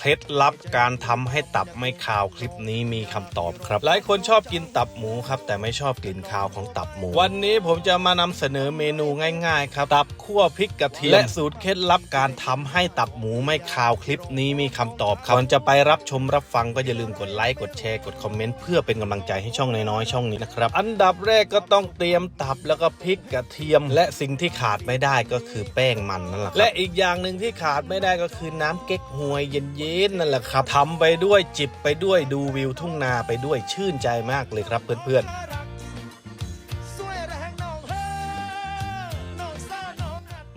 เคล็ดลับการทำให้ตับไม่คาวคลิปนี้มีคำตอบครับ หลายคนชอบกินตับหมูครับ แต่ไม่ชอบกลิ่นคาวของตับหมู วันนี้ผมจะมานำเสนอเมนูง่ายๆ ครับ ตับคั่วพริกกระเทียมและสูตรเคล็ดลับการทำให้ตับหมูไม่คาวคลิปนี้มีคำตอบครับก่อนจะไปรับชมรับฟังก็อย่าลืมกดไลค์กดแชร์กดคอมเมนต์เพื่อเป็นกำลังใจให้ช่องน้อยๆช่องนี้นะครับอันดับแรกก็ต้องเตรียมตับแล้วก็พริกกระเทียม และสิ่งที่ขาดไม่ได้ก็คือแป้งมันนั่นแหละครับและอีกอย่างหนึ่งที่ขาดไม่ได้ก็คือน้ำเก๊กฮวยเย็นๆนั่นแหละครับทำไปด้วยจิบไปด้วยดูวิวทุ่งนาไปด้วยชื่นใจมากเลยครับเพื่อนๆ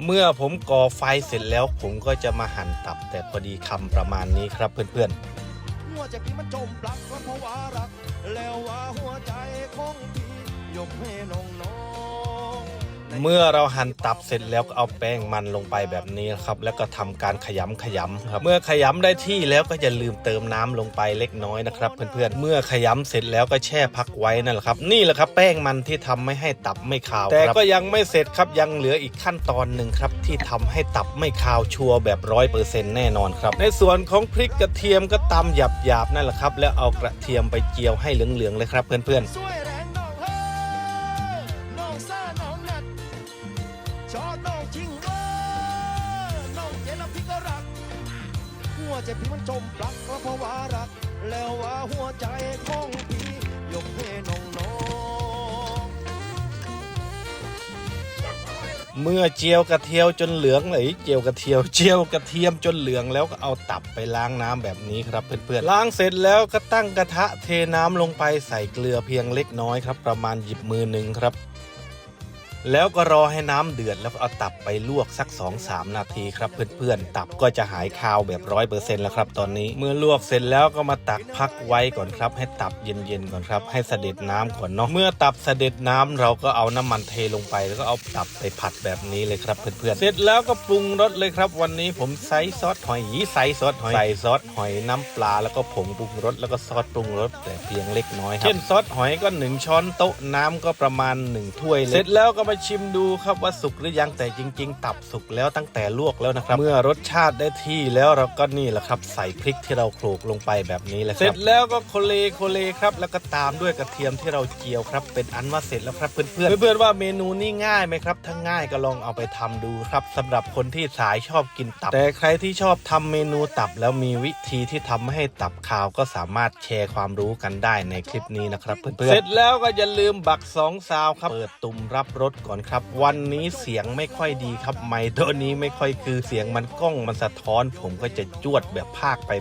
เมื่อผมก่อไฟเสร็จแล้วผมก็จะมาหั่นตับแต่พอดีคำประมาณนี้ครับเพื่อนๆหัวใจพี่มันจมปลักเพราะว่ารัก แล้วว่าหัวใจของพี่ยกให้น้องน้อง เมื่อเราหั่นตับเสร็จแล้วก็เอาแป้งมันลงไปแบบนี้ครับ แล้วก็ทำการขยำขยำครับ เมื่อขยำได้ที่แล้วก็อย่าลืมเติมน้ำลงไปเล็กน้อยนะครับเพื่อนๆ เมื่อขยำเสร็จแล้วก็แช่พักไว้นั่นแหละครับ นี่แหละครับแป้งมันที่ทำไม่ให้ตับไม่คาว แต่ก็ยังไม่เสร็จครับยังเหลืออีกขั้นตอนหนึ่งครับ ที่ทำให้ตับไม่คาวชัวร์แบบร้อยเปอร์เซ็นต์แน่นอนครับ ในส่วนของพริกกระเทียมก็ตำหยาบๆนั่นแหละครับ แล้วเอากระเทียมไปเจียวให้เหลืองๆเลยครับเพื่อนๆ ชอบน้องจริงเว้ยน้องเจนแล้วพี่ก็รัก หัวใจพี่มันจมปลักก็เพราะว่ารัก แล้วว่าหัวใจของพี่ยกให้น้องน้องเมื่อเจียวกระเทียวจนเหลืองเลยเจียวกระเทียวเจียวกระเทียมจนเหลืองแล้วก็เอาตับไปล้างน้ำแบบนี้ครับเพื่อนๆล้างเสร็จแล้วก็ตั้งกระทะเทน้ำลงไปใส่เกลือเพียงเล็กน้อยครับ ประมาณหยิบมือหนึ่งครับ แล้วก็รอให้น้ำเดือดแล้วก็เอาตับไปลวกสัก 2-3 นาทีครับเพื่อนๆ ตับก็จะหายคาวแบบร้อยเปอร์เซ็นต์แล้วครับตอนนี้เมื่อลวกเสร็จแล้วก็มาตักพักไว้ก่อนครับให้ตับเย็นๆก่อนครับให้เสด็จน้ำก่อนเนาะเมื่อตับเสด็จน้ำเราก็เอาน้ำมันเทลงไป แล้วก็เอาตับไปผัดแบบนี้เลยครับเพื่อนๆเสร็จแล้วก็ปรุงรสเลยครับ วันนี้ผมใส่ซอสหอยใส่ซอสหอยใส่ซอสหอยน้ำปลาแล้วก็ผงปรุงรสแล้วก็ซอสปรุงรสแต่เพียงเล็กน้อยครับเช่นซอสหอยก็หนึ่งช้อนโต๊ะน้ำก็ประมาณหนึ่งถ้วยเลยเสร็จแล้วก็มาชิมดูครับว่าสุกหรือยังแต่จริง ๆ ตับสุกแล้วตั้งแต่ลวกแล้วนะครับ เมื่อรสชาติได้ที่แล้วเราก็นี่แหละครับ ใส่พริกที่เราโขลกลงไปแบบนี้เลยครับเสร็จแล้วก็โคเลโคเลครับแล้วก็ตามด้วยกระเทียมที่เราเจียวครับ เป็นอันว่าเสร็จแล้วครับเพื่อนๆเพื่อนๆว่าเมนูนี้ง่ายไหมครับถ้าง่ายก็ลองเอาไปทำดูครับสำหรับคนที่สายชอบกินตับ แต่ใครที่ชอบทำเมนูตับแล้วมีวิธีที่ทำให้ตับขาวก็สามารถแชร์ความรู้กันได้ในคลิปนี้นะครับเพื่อนๆเสร็จแล้วก็อย่าลืมบักสองซาวครับเปิดตุ่มรับรสก่อนครับ วันนี้เสียงไม่ค่อยดีครับไมค์ตัวนี้ไม่ค่อยคือเสียงมันกล้องมันสะท้อน ผมก็จะจวดแบบภาคไป